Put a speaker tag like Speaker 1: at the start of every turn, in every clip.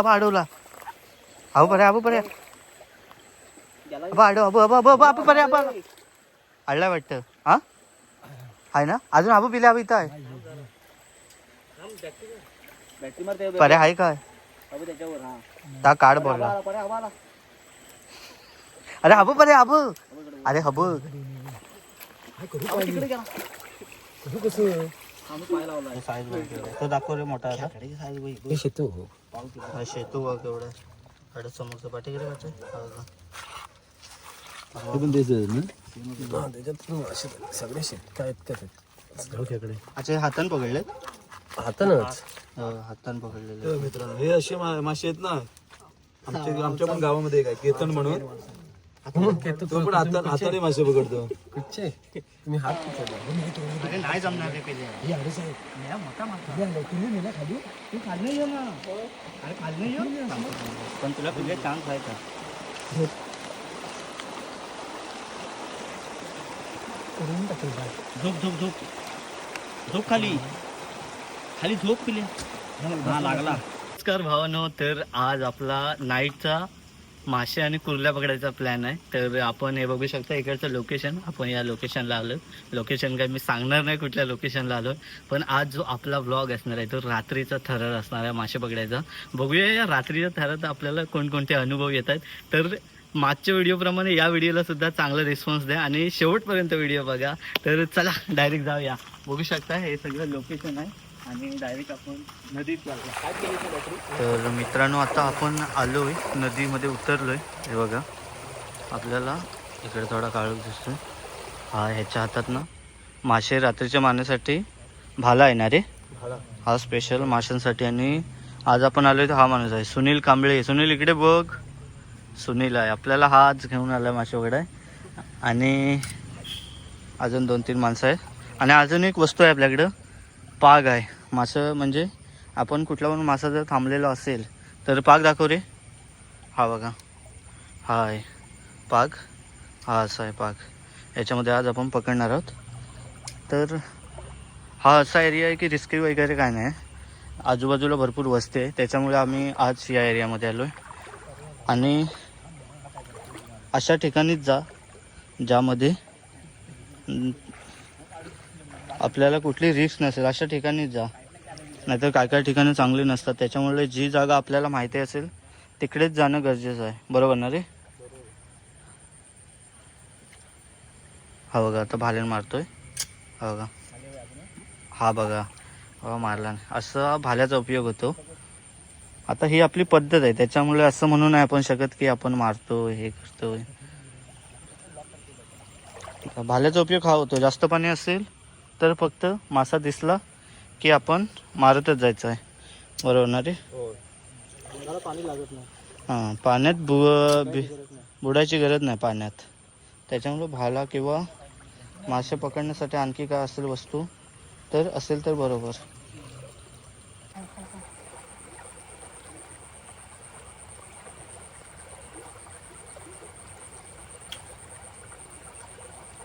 Speaker 1: अबा अडवला अबो पर्या अबो पर्या अबा अडव अबो अबो अबो अबो पर्या अडला वाटतं. हा? आहे ना? अजून अबो पिल्या अबो इथं आहे. पर्या आहे काय? ता काढ अरे अबो पर्या अबो अरे हबू.
Speaker 2: अबो
Speaker 1: तो दाखव रे मोठा आता
Speaker 3: हे शेतू
Speaker 1: बघ केवढा अडे समोरचं पाठीकडे वाटतं
Speaker 3: हे सगळे शेत काय आहेत
Speaker 1: अच्छा हे हातान पकडले
Speaker 3: हातानच?
Speaker 1: हातान पकडलेले.
Speaker 4: मित्रांनो हे असे मा- मासे आहेत ना? आमच्या आमच्या पण गावामध्ये एक आहे केतन म्हणून. तो पण हातात हाताने मासे पकडतो.
Speaker 3: कुठचे? तुम्ही हात कुठे
Speaker 1: अरे नाही जमणार रे पिले
Speaker 3: हे अरे साहेब. तुम्ही नेला खाली?
Speaker 1: तू खाल्लं ये ना. अरे खाल्लं ये. पण तुला पिले चान्स आहे का?
Speaker 3: करून टाकेल.
Speaker 1: झोप झोप झोप. झोप खाली. खाली झोप पिले हा लागला. नमस्कार भावानो तर आज आपला नाईटचा मासे आणि कुर्ल्या पकडायचा प्लॅन आहे. तर आपण हे बघू शकता इकडचं लोकेशन आपण या लोकेशनला आलो लोकेशन काय मी सांगणार नाही कुठल्या लोकेशनला आलो पण आज जो आपला व्लॉग असणार आहे तो रात्रीचा थरार असणार आहे मासे पकडायचा. बघूया या रात्रीच्या थरात आपल्याला कोणकोणते अनुभव येत आहेत. तर मागच्या व्हिडिओप्रमाणे या व्हिडिओला सुद्धा चांगला रिस्पॉन्स द्या आणि शेवटपर्यंत व्हिडिओ बघा. तर चला डायरेक्ट जाऊया. बघू शकता हे सगळं लोकेशन आहे. आणि डायरेक्ट आपण नदीत तर मित्रांनो आता आपण आलोय. नदीमध्ये उतरलोय. हे बघा. आपल्याला इकडे थोडा काळोख दिसतोय. हा ह्याच्या हातात ना मासे रात्रीच्या मारण्यासाठी भाला आहे ना रे? हा स्पेशल माशांसाठी. आणि आज आपण आलोय तर हा माणूस आहे. सुनील कांबळे. सुनील इकडे बघ. सुनील आहे. आपल्याला हा आज घेऊन आला मासे वगैरे. आणि अजून दोन तीन माणसं आहेत. आणि अजून एक वस्तू आहे आपल्याकडं. पाग आहे. मासं म्हणजे आपण कुठला पण मासा जर थांबलेला असेल तर पाग दाखव रे. हा बघा. हा आहे पाग हा असा आहे पाग याच्यामध्ये आज आपण पकडणार आहोत. तर हा असा एरिया आहे की रिस्की वगैरे काय नाही. आजूबाजूला भरपूर वस्ती आहे. त्याच्यामुळे आम्ही आज या एरियामध्ये आलो आहे आणि अशा ठिकाणीच जा ज्यामध्ये आपल्याला कुठली रिस्क नसेल. अशा ठिकाणीच जा. नाहीतर काय काय ठिकाणं चांगली नसतात. त्याच्यामुळे जी जागा आपल्याला माहिती असेल तिकडेच जाणं गरजेचं आहे. बरोबर ना रे? हा बघा आता भालेन मारतोय. हा बघा. हा बघा. हा मारला नाही. असा भाल्याचा उपयोग होतो. आता ही आपली पद्धत आहे. त्याच्यामुळे असं म्हणू नाही आपण शकत की आपण मारतो हे करतो भाल्याचा उपयोग हा होतो. जास्त पाणी असेल तर फक्त मासा दिसला की आपण मारतच जायचं आहे. बरोबर ना रे?
Speaker 2: अंगाला पाणी लागत नाही.
Speaker 1: हां पाण्यात बु बि- बुडायची गरज नाही पाण्यात. त्याच्यामुळे भाला किंवा मासे पकडण्यासाठी आणखी काय असेल वस्तू तर असेल तर बरोबर.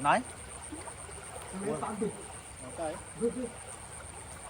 Speaker 1: नाही?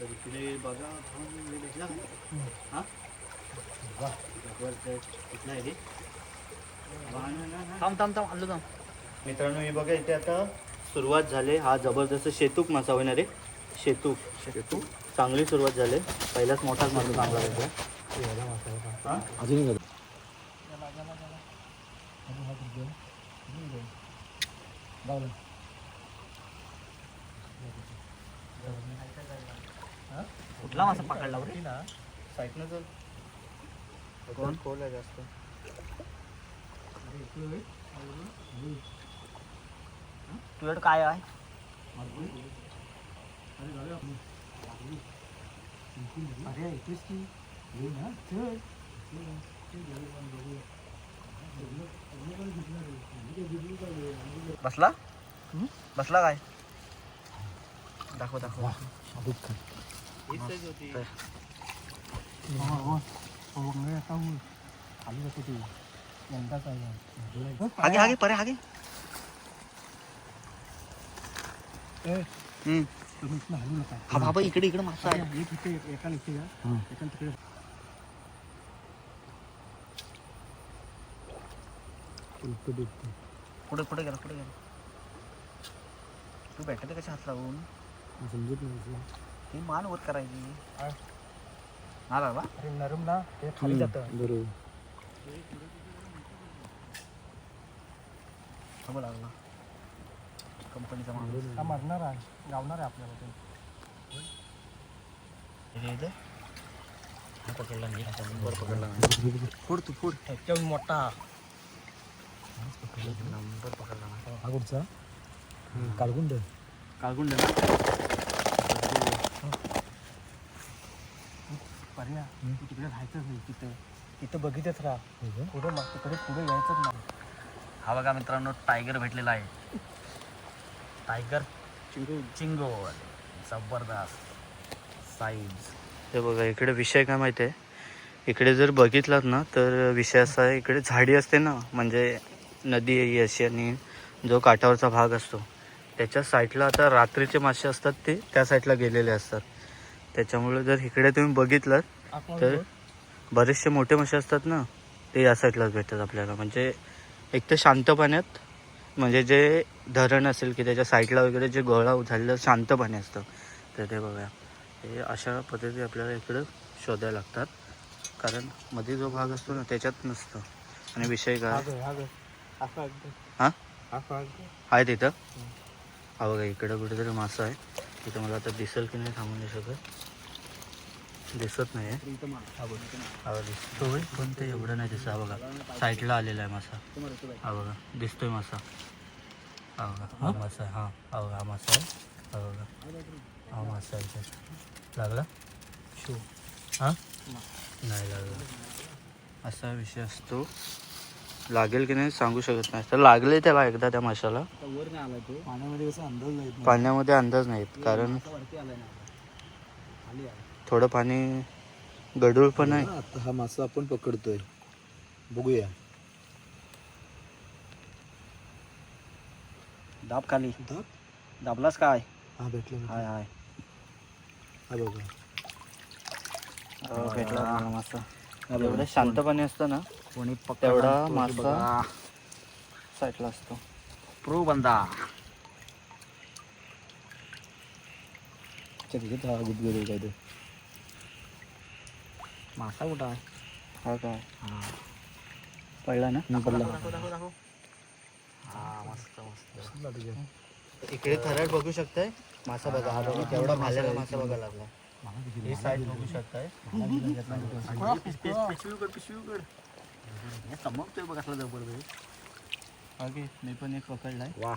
Speaker 1: तर इकडे बघा भेटला हा? कुठला आहे रे थांब थांब थांब आलो थांब मित्रांनो हे बघा इथे आता सुरुवात झाली. हा जबरदस्त शेतूक मासा होईना रे. शेतूक. शेतूक? चांगली सुरुवात झाली. पहिलाच मोठाच मासा चांगला भेटला हा?
Speaker 3: अजून एक.
Speaker 1: कुठला मासा पकडला बरे? साईडनं चल कोण? खोल आहे जास्त. तुझ्याकडे काय आहे?
Speaker 3: अरे इथेच की? ये ना चल.
Speaker 1: बसला? बसला काय? दाखव दाखव. हागे हागे परे हागे। हम्म. हा बाबा इकडे इकडे मासा आहे. पुढे पुढे गेला पुढे गेला. तू भेटते कशा हात लावून?
Speaker 2: समजत नाही
Speaker 1: ही मान वर करायची. हा. बाबा
Speaker 2: अरे नरम ना ते खाली जातं.
Speaker 3: बरोबर.
Speaker 1: थांबा लागला. कंपनीचा माणूस.
Speaker 2: हा मरणार आहे गावणार आहे आपल्याला ते.
Speaker 1: इथे. हा पकडला नाही हा नंबर पकडला नाही. फोड तू फोड.
Speaker 2: त्याच्याहून मोठा.
Speaker 1: नंबर पकडला. नाही.
Speaker 2: हा कुठचा? काळगुंड.
Speaker 1: काळगुंड ना?
Speaker 2: तू तिकडे राहायचंच नाही तिथं. तिथं बघितच राहा. पुढे मग तिकडे पुढे यायचंच नाही.
Speaker 1: हा बघा मित्रांनो टायगर भेटलेला आहे. टायगर चिंगू चिंगो जबरदस्त. साईज हे बघा इकडे विषय काय माहिती आहे? इकडे जर बघितलात ना तर विषय असा आहे इकडे झाडी असते ना म्हणजे नदी आहे ही अशी आणि जो काठावरचा भाग असतो त्याच्या साईडला आता रात्रीचे मासे असतात ते त्या साईडला गेलेले असतात. त्याच्यामुळे जर इकडे तुम्ही बघितलात तर बरेचसे मोठे मासे असतात ना ते या साईडलाच भेटतात आपल्याला. म्हणजे एक तर शांत पाण्यात म्हणजे जे धरण असेल की त्याच्या साईडला वगैरे जे गोळा झालेलं शांत पाणी असतं. तर ते बघा हे अशा पद्धती आपल्याला इकडं शोधायला लागतात. कारण मध्ये जो भाग असतो ना त्याच्यात नसतं. आणि विषय काय? हां आहे तिथं? हा बघा इकडं कुठेतरी मासा आहे. तिथं मला आता दिसेल की नाही सांगू नाही शकत. दिसत नाही आहे हा दिसतोय पण ते एवढं नाही दिसत. हा बघा साईडला आलेला आहे मासा. हा बघा दिसतोय मासा. हा बघा हा मासा आहे. हा हा बघा हा मासा आहे. हा बघा. हा मासा आहे. लागला? शो. हा? नाही लागला. असा विषय असतो लागेल की नाही सांगू शकत नाही. तर लागले त्याला एकदा त्या माशाला.
Speaker 2: वर नाही आला तो.
Speaker 4: पाण्यामध्ये कसं अंदाज नाही. येत ना.
Speaker 1: पाण्यामध्ये अंदाज नाहीत कारण
Speaker 2: वरती आलाय ना. खाली आहे
Speaker 1: थोडं पाणी गडूळ पण आहे.
Speaker 4: आता हा मासा आपण पकडतोय. बघूया.
Speaker 1: दाब खाली.
Speaker 4: दाब?
Speaker 1: दाबलास काय?
Speaker 4: हा भेटला
Speaker 1: हाय हाय.
Speaker 4: हा बघा.
Speaker 1: हो, भेटला मला मासा. एवढं शांत पाणी असतं ना. तेवढा मासा. साईडला असतो.
Speaker 2: प्रो बंदा.
Speaker 4: गुदगुद काय ते
Speaker 2: मासा कुठं आहे?
Speaker 1: हा काय? पडला ना? इकडे खरड बघू शकताय? मासा बघा हा बघा भालेला मासा बघा लागला. ही साईड बघू शकताय. चमकतोय बघ असला जबरदस्त आगे मी पण एक पकडलाय.
Speaker 2: वा.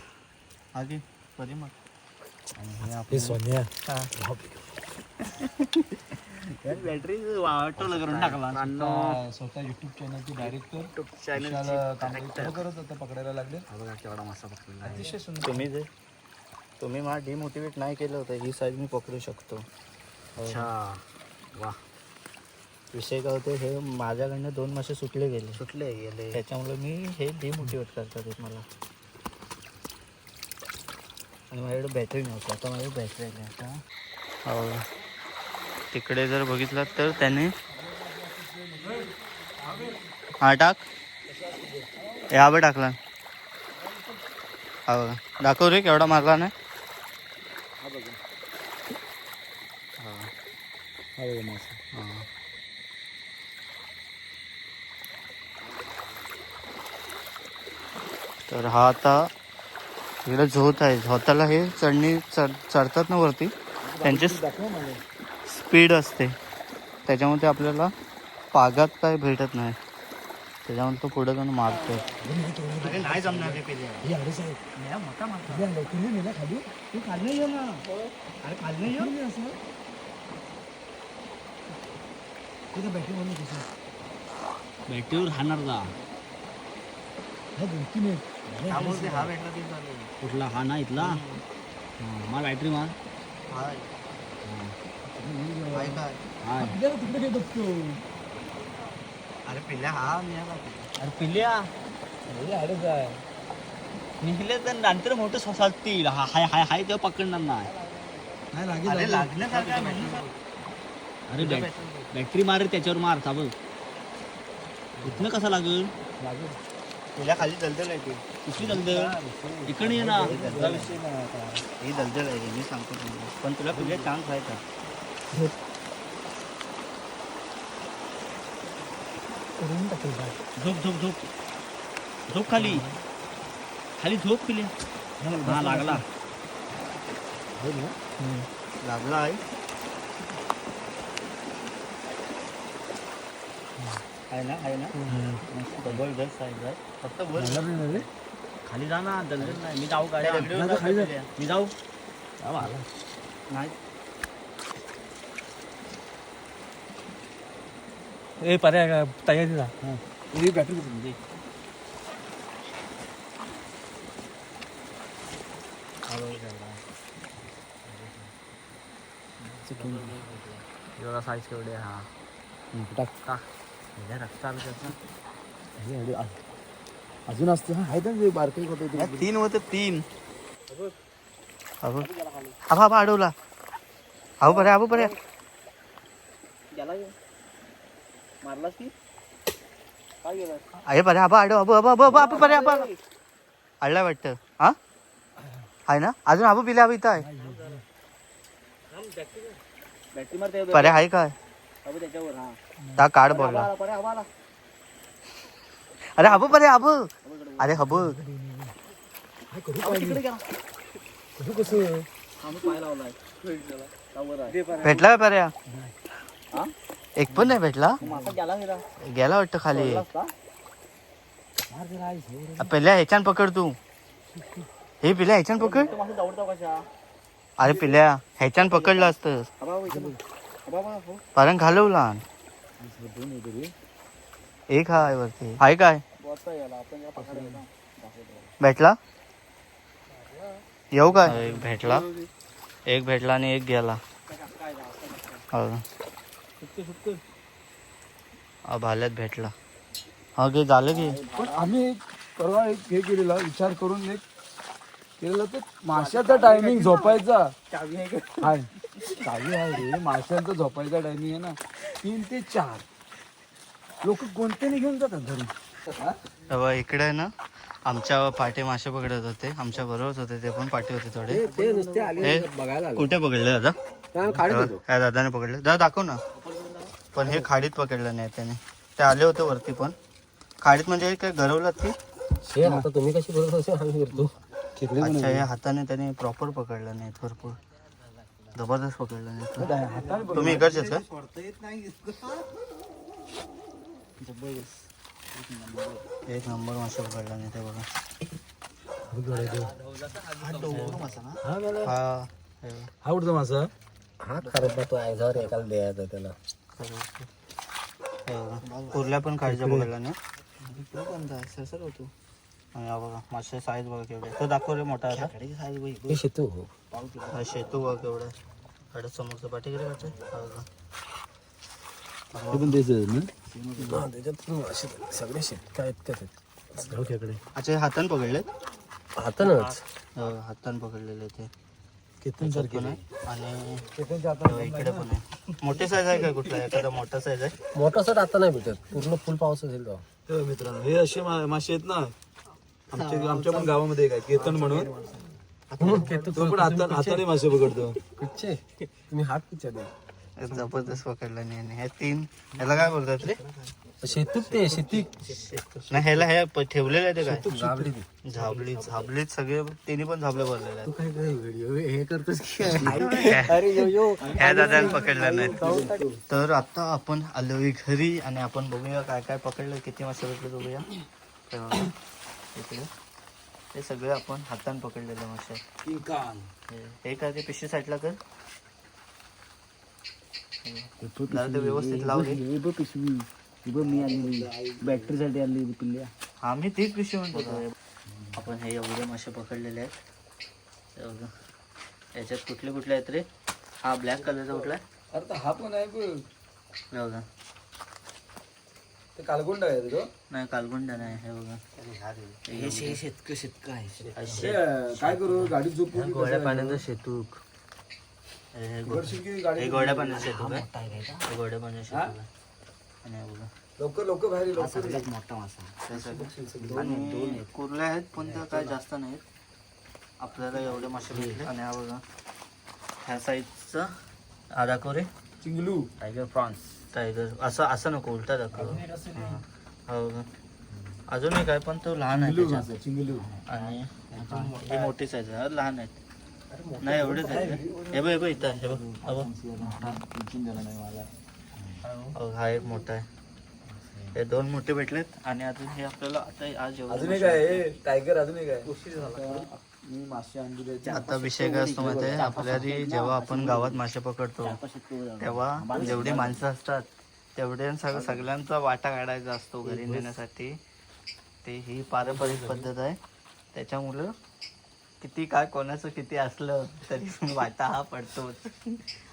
Speaker 1: आगे परी मग. आणि हे आपलं
Speaker 4: सोन्या.
Speaker 1: बॅटरी वाटवलं करून टाकला.
Speaker 4: स्वतः युट्यूब चॅनलची डायरेक्टर
Speaker 1: चॅनल
Speaker 4: करत होता पकडायला लागले.
Speaker 1: बघा केवढा मासा पकडला.
Speaker 4: अतिशय सुंदर.
Speaker 1: तुम्ही जे तुम्ही मला डिमोटिवेट नाही केलं होतं ही साईज मी पकडू शकतो.
Speaker 2: अच्छा. वा.
Speaker 1: विषय काय होते हे माझ्याकडनं दोन मासे सुटले गेले.
Speaker 2: सुटले गेले.
Speaker 1: त्याच्यामुळे मी हे डिमोटिवेट करतात मला. आणि माझ्याकडे बॅटरी नव्हती. आता माझ्याकडे बॅटरी आली आता. हो तिकडे जर बघितलं तर त्याने हा टाक. या बघ टाकला. हा बघा. दाखव रे केवढा मारला नाही
Speaker 4: हा बघा
Speaker 1: हा
Speaker 4: हा बघा मासा.
Speaker 1: तर हा आता इकडे झोत आहे. झोताला हे चढणी चढ चढतात ना वरती? त्यांची स्पीड असते. त्याच्यामुळे ते आपल्याला पागात काय भेटत नाही. त्याच्यामुळे तो पुढे जाऊन मारतो नाही जमणार ते
Speaker 4: हे अडीच आहे
Speaker 1: मोठा मारतो
Speaker 4: हे लवकर नाही नेला खाली
Speaker 1: तू खाल्लं ये ना अरे खाल्लं ये
Speaker 4: हे? असं तिथे बॅटरी म्हणून कसं
Speaker 1: बॅटरीवर राहणार जा
Speaker 2: हा दोन तीन आहेत
Speaker 1: त्यामुळे हा भेटला ते चालेल कुठला हा ना इथला मार बॅटरी मार। हाय। हाय काय हाय
Speaker 2: आपल्याला तिकडे काय बघतो
Speaker 1: अरे पिल्ल्या हा मिळाला
Speaker 2: अरे पिल्ल्या अडच आहे
Speaker 1: निघले तर नंतर मोठं सोसातील हा हाय हाय हाय तेव्हा पकडणार नाही
Speaker 2: नाही लागेल
Speaker 1: अरे
Speaker 2: लागेल.
Speaker 1: लागण्यासारखं आहे म्हणून. अरे बॅटरी मार रे त्याच्यावर मार चाबल इथनं कसा लागल?
Speaker 2: लागेल।
Speaker 1: तुला खाली दलदल आहे ते. कुठली दलदल? इकडे ये ना. ही दलदल आहे मी सांगतो तुम्हाला. पण तुला तुझ्या चान्स आहे का
Speaker 2: करून टाकेल बाय.
Speaker 1: झोप झोप झोप. झोप खाली. खाली झोप पिले. हा लागला. लागला आहे. आहे ना आहे ना? मस्त जबरदस्त आहे जर. फक्त वर. खाली जा ना दलदल नाही. मी जाऊ गाडी
Speaker 2: खाली जा.
Speaker 1: मी जाऊ. नाही
Speaker 2: ए पर्याय तयारी जा. बॅटरी
Speaker 1: एवढा साईज केवढे हा.
Speaker 2: टाक.
Speaker 1: का हे आलं त्याचं.
Speaker 2: हे, हे, अजून असते. हा आहे बारकाई होतं ते.
Speaker 1: तीन होते तीन. आबा आबा अडवला. आबू पर्या आबू मारलास की? अरे पर्या आबा अडव आबू आबा आबू आबा पर्या आबा अडला वाटतं. हा? आहे ना? अजून आबू पिल्या आबू इथं आहे. पर्या आहे काय? ता काढ बोलला. अरे हबू पर्या आबू अरे हबू. भेटला का पर्या एक पण नाही भेटला? गेला वाटतं खाली.
Speaker 2: हे.
Speaker 1: पहिल्या ह्याच्यान पकड तू. हे पिल्या ह्याच्यान पकड? अरे पिल्या ह्याच्यान पकडलं असतं कारण घालवला. एक हाय वरती. हाय काय? भेटला? येऊ काय? एक भेटला. एक भेटला आणि एक गेला. हो. हा, भाल्यात भेटला. हा गे झालं की?
Speaker 3: पण आम्ही एक परवा एक हे केलेला विचार करून एक केलेला तर माशाचा टायमिंग झोपायचा. हाय. चावी आहे रे. माशांचा झोपायचा टायमिंग आहे ना. तीन ते चार. लोक कोणत्याने घेऊन जातात घरी
Speaker 1: तेव्हा इकडे आहे ना. आमच्या पाटे मासे पकडत होते. आमच्या बरोबरच होते. ते पण पाटे होते थोडे.
Speaker 2: ते नुसते आले
Speaker 1: हे
Speaker 2: बघायला आले.
Speaker 1: कुठे पकडले दादा. काय दादाने पकडले. दादा दाखव ना. पण हे खाडीत पकडलं नाही त्याने. ते आले होते वरती पण. खाडीत म्हणजे काय गरवलं की?
Speaker 2: हे आता तुम्ही कशी बघत असेल आम्ही करतो.
Speaker 1: अच्छा हे हाताने त्याने प्रॉपर पकडलं नाही भरपूर जबरदस्त पकडलं नाही तुम्ही इकडचेच का एक नंबर मासे पकडला नाही ते बघा.
Speaker 3: हा
Speaker 1: हा हे.
Speaker 3: हा उडतो मासा.
Speaker 2: हा खरं तो आयझावर एकाला द्यायचा त्याला.
Speaker 1: कुर्ल्या पण खायच्या पकडला नाही? आणि हा बघा मासे साईज बघा केवढे तो दाखव रे मोठा आता.
Speaker 2: हे शेतू
Speaker 1: हा. शेतू बघा केवढा अडच समोरचं हा बघा.
Speaker 3: ते पण द्यायचं ना. त्याच्यात मासे सगळे शेत काय इतकं
Speaker 1: अच्छा हे हातान पकडले
Speaker 2: हातानच?
Speaker 1: हातान पकडलेले ते.
Speaker 3: केतन सारखे
Speaker 1: आहे. आणि हो, इकडे पण आहे. मोठे साईज आहे का कुठला? एखादा मोठा साईज आहे?
Speaker 2: मोठा सट आता नाही भेटत. पूर्ण फुल पाऊस असेल तो
Speaker 4: हे मित्रांनो हे असे मा- मासे आहेत ना आमच्या आमच्या पण गावामध्ये एक आहे केतन म्हणून. तो पण हाता हाताने मासे पकडतो.
Speaker 2: कुठचे तुम्ही हात
Speaker 1: जबरदस्त पकडला नाही आणि हे तीन ह्याला काय बोलतात रे?
Speaker 2: शेतूक ते शेती
Speaker 1: नाही ह्याला हे ठेवलेलं आहे ते काय?
Speaker 2: ती.
Speaker 1: झाबली झाबलीत सगळे तिन्ही पण झाबले भरलेले
Speaker 2: तू काय काय व्हिडिओ हे करतोस की?
Speaker 1: आहेत
Speaker 2: अरे यो यो.
Speaker 1: ह्या दादाने पकडलं नाही. तर आता आपण आलोय घरी आणि आपण बघूया काय काय पकडलं किती मासे भेटले बघूया. हे. इकडे हे सगळे आपण हाताने पकडलेले मासे हे- हे काय ते पिशवी साईडला कर. ते व्यवस्थित लावले
Speaker 3: पिशवी.
Speaker 2: ही मी आणली बॅटरीसाठी आणली पिल्ल्या.
Speaker 1: आम्ही तीच पिशवी म्हणतो आपण हे एवढे मासे पकडलेले आहेत. बघा. याच्यात कुठले कुठले आहेत रे? हा ब्लॅक कलरचा कुठला?
Speaker 3: हा पण आहे बघा. ते कालगोंडा आहे तो
Speaker 1: नाही कालगुंडा नाही हे बघा. हे
Speaker 2: शेतक शेतक आहे
Speaker 3: काय करू? गाडी झोपू की
Speaker 1: गोड्या
Speaker 3: कसं
Speaker 1: पाण्याचं शेतूक. हे हे गो-
Speaker 3: करशील की गाडी
Speaker 1: हे गोड्या पाण्याचं शेतूक आहे. हे गोड्या पाण्याचं शेतूक आहे. आणि हे बघा.
Speaker 3: लवकर लवकर बाहेर ये, लवकर ये.
Speaker 2: मोठा मासा.
Speaker 1: ते सगळं. आणि कुर्ले आहेत. पण त्या काय जास्त नाहीत. आपल्याला एवढे मासे भेटले. आणि हा बघा ह्या साईजचा आदाकोरे
Speaker 3: चिंगलू.
Speaker 1: टायगर प्रॉन्स टायगर असं असं नको उलटा दाखव. हा. अजून एक आहे पण तो लहान आहे त्याच्यात.
Speaker 3: चिंगलू.
Speaker 1: आणि ही मोठी साईज आहे. लहान आहेत नाही एवढेच आहेत हे बघ हे बघ इथं आहे, हे बघ. हा बघ. हो, हा एक मोठा आहे. हे दोन मोठे भेटलेत आणि अजून हे आपल्याला आता आज एवढे
Speaker 3: अजून एक आहे हे, टायगर अजून एक आहे. मी मासे आणले
Speaker 1: आता विषय काय असतो माहिती आहे? आपल्या जेव्हा आपण गावात मासे पकडतो तेव्हा जेवढी माणसं असतात तेवढ्या सग सगळ्यांचा वाटा काढायचा असतो घरी नेण्यासाठी. ते ही पारंपरिक पद्धत आहे. त्याच्यामुळं किती काय कोणाचं किती असलं तरी वाटा हा पडतोच.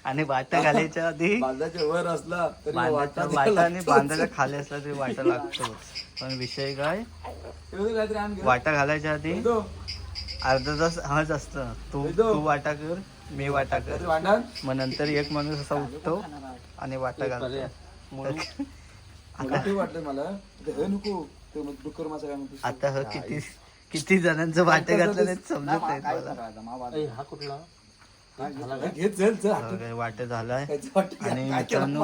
Speaker 1: आणि वाटा घालायच्या आधी
Speaker 3: बांधाच्या वर असला
Speaker 1: वाटा आणि बांधायला खाली असला तरी वाटा लागतोच. पण विषय काय. वाटा घालायच्या आधी अर्धा तास हज असतं. तू तू वाटा कर मी वाटा कर. मग नंतर एक माणूस असा उठतो आणि वाटा घालतो.
Speaker 3: मला वाटलं हे नको ते
Speaker 1: आता ह किती किती जणांचं वाटे घातलं समजत नाही मला
Speaker 2: हा कुठला?
Speaker 3: घे चल चल.
Speaker 1: काय वाटे झालाय. आणि मित्रांनो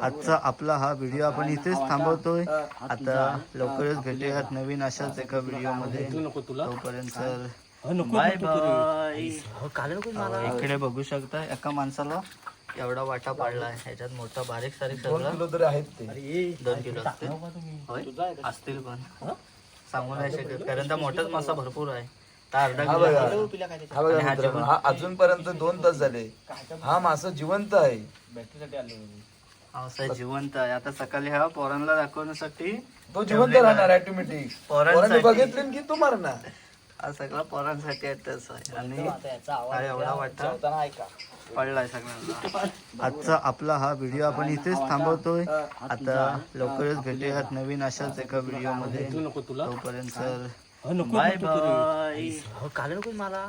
Speaker 1: आजचा आपला हा व्हिडिओ आपण इथेच थांबवतोय. आता लवकरच भेटूयात नवीन अशाच एका
Speaker 2: व्हिडिओमध्ये
Speaker 1: तोपर्यंत बाय बाय
Speaker 2: हो
Speaker 1: इकडे बघू शकता एका माणसाला एवढा वाटा पाडला आहे ह्याच्यात मोठा बारीक सारीक सगळं.
Speaker 3: किलो तरी आहेत ते.
Speaker 1: दोन किलो? असतील. पण. सांगू नाही शकत कारण त्या मोठाच मासा भरपूर आहे.
Speaker 3: हा
Speaker 1: किलो
Speaker 3: बघा.
Speaker 1: आहे.
Speaker 3: हा बघा मित्रांनो, हा अजूनपर्यंत दोन तास झाले. हा मासा जिवंत आहे.
Speaker 1: हा जिवंत आहे. आता सकाळी हा पोरांना दाखवण्यासाठी
Speaker 3: तो जिवंत राहणार ऑटोमॅटिक
Speaker 1: पोरांसाठी.
Speaker 3: बघितले की तू मारणार?
Speaker 1: हा सगळा पोरांसाठी आहे तसं. आहे आणि हा एवढा वाटा पडलाय सगळ्यांना. आजचा आपला हा व्हिडिओ आपण इथेच थांबवतोय. आता लवकरच भेटूयात नवीन अशाच एका
Speaker 2: व्हिडिओमध्ये
Speaker 1: तोपर्यंत
Speaker 2: नको
Speaker 1: बाय बाय.
Speaker 2: काल नको मला?